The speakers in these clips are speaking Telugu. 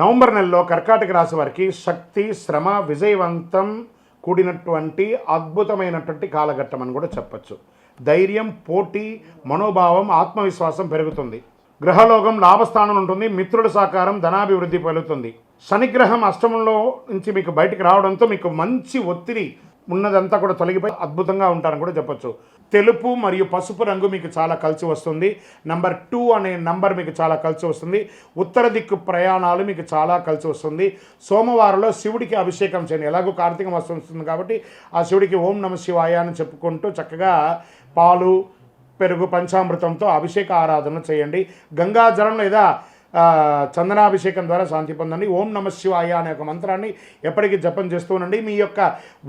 నవంబర్ నెలలో కర్కాటక రాశి వారికి శక్తి శ్రమ విజయవంతం కూడినటువంటి అద్భుతమైనటువంటి కాలఘట్టం అని కూడా చెప్పచ్చు. ధైర్యం పోటీ మనోభావం ఆత్మవిశ్వాసం పెరుగుతుంది. గ్రహలోకం లాభస్థానం ఉంటుంది మిత్రుల సహకారం ధనాభివృద్ధి పెరుగుతుంది. శనిగ్రహం అష్టమంలో నుంచి మీకు బయటికి రావడంతో మీకు మంచి ఒత్తిడి ఉన్నదంతా కూడా తొలగిపోయి అద్భుతంగా ఉంటారని కూడా చెప్పొచ్చు. తెలుపు మరియు పసుపు రంగు మీకు చాలా కలిసి వస్తుంది. నంబర్ టూ అనే నంబర్ మీకు చాలా కలిసి వస్తుంది. ఉత్తర దిక్కు ప్రయాణాలు మీకు చాలా కలిసి వస్తుంది. సోమవారంలో శివుడికి అభిషేకం చేయండి. ఎలాగో కార్తీక మాసం వస్తుంది కాబట్టి ఆ శివుడికి ఓం నమ శివాయ అని చెప్పుకుంటూ చక్కగా పాలు పెరుగు పంచామృతంతో అభిషేక ఆరాధన చేయండి. గంగాజలం లేదా చందనాభిషేకం ద్వారా శాంతి పొందండి. ఓం నమ శివాయ అనే ఒక మంత్రాన్ని ఎప్పటికీ జపం చేస్తూ ఉండండి మీ యొక్క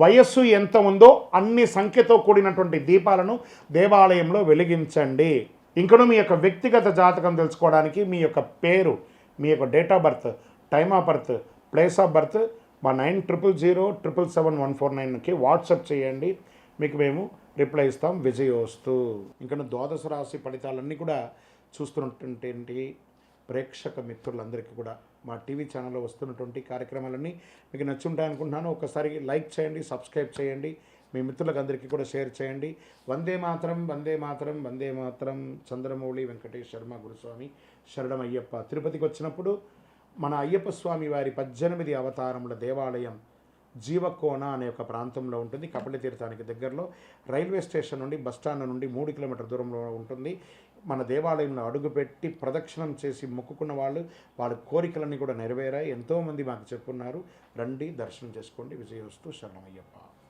వయస్సు ఎంత ఉందో అన్ని సంఖ్యతో కూడినటువంటి దీపాలను దేవాలయంలో వెలిగించండి. ఇంకను మీ యొక్క వ్యక్తిగత జాతకం తెలుసుకోవడానికి మీ యొక్క పేరు మీ యొక్క date of birth time of birth place of birth మా nine triple zero triple seven one four నైన్కి వాట్సప్ చేయండి. మీకు మేము రిప్లై ఇస్తాం. విజయోస్తు. ఇంకా ద్వాదశ రాశి ఫలితాలన్నీ కూడా చూస్తున్నటువంటి ప్రేక్షక మిత్రులందరికీ కూడా మా టీవీ ఛానల్లో వస్తున్నటువంటి కార్యక్రమాలన్నీ మీకు నచ్చుంటాయి అనుకుంటున్నాను. ఒకసారి లైక్ చేయండి సబ్స్క్రైబ్ చేయండి. మీ మిత్రులకు అందరికీ కూడా షేర్ చేయండి. వందే మాతరం వందే మాత్రం వందే మాతరం చంద్రమౌళి వెంకటేష్ శర్మ గురుస్వామి శరణం అయ్యప్ప. తిరుపతికి వచ్చినప్పుడు మన అయ్యప్ప స్వామి వారి పద్దెనిమిది అవతారముల దేవాలయం జీవకోన అనే ఒక ప్రాంతంలో ఉంటుంది. కపిల తీర్థానికి దగ్గరలో రైల్వే స్టేషన్ నుండి బస్ స్టాండ్ నుండి మూడు కిలోమీటర్ దూరంలో ఉంటుంది. మన దేవాలయంలో అడుగుపెట్టి ప్రదక్షిణం చేసి మొక్కుకున్న వాళ్ళు వాళ్ళ కోరికలన్నీ కూడా నెరవేరాయి. ఎంతోమంది మాకు చెప్పున్నారు. రండి దర్శనం చేసుకోండి. విజయోస్తు శరణమయ్యప్ప.